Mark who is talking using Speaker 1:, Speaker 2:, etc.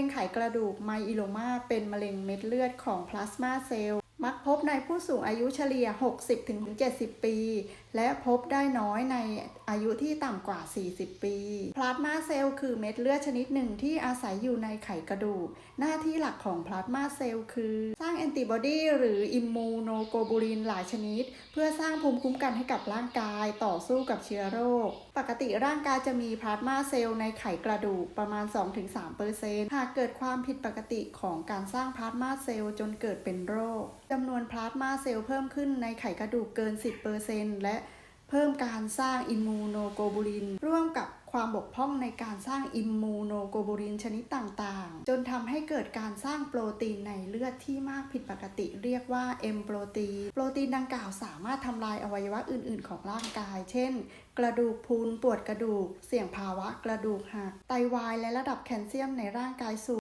Speaker 1: มะเร็งไขกระดูกไมอิโลมาเป็นมะเร็งเม็ดเลือดของพลาสมาเซลล์ มักพบในผู้สูงอายุเฉลี่ย 60-70 ปี และพบได้น้อยในอายุที่ต่ำกว่า 40 ปี พลาสมาเซลล์คือเม็ดเลือดชนิดหนึ่งที่อาศัยอยู่ในไขกระดูก หน้าที่หลักของพลาสมาเซลล์คือสางแอนติบอดีหรืออิมมูโนโกบูลินหลายชนิด เพื่อสร้างภูมิคุ้มกันให้กับร่างกายต่อสู้กับเชื้อโรค ปกติร่างกายจะมีพลาสมาเซลล์ในไขกระดูกประมาณ 2-3%หากเกิดความผิดปกติของการสร้างพลาสมาเซลล์จนเกิดเป็นโรคจำนวนพลาสมาเซลล์เพิ่มขึ้นในไขกระดูกเกิน 10%และเพิ่มการสร้างอิมมูโนโกบูลิน ร่วมกับ ความบกพร่องในการสร้างอิมมูโนโกบูลินชนิดต่างๆ จนทำให้เกิดการสร้างโปรตีนในเลือดที่มากผิดปกติเรียกว่าเอ็มโปรตีน โปรตีนดังกล่าวสามารถทำลายอวัยวะอื่น ๆ ของร่างกาย เช่น กระดูกพูนปวดกระดูก เสี่ยงภาวะกระดูกหัก ไตวาย และระดับแคลเซียมในร่างกายสูง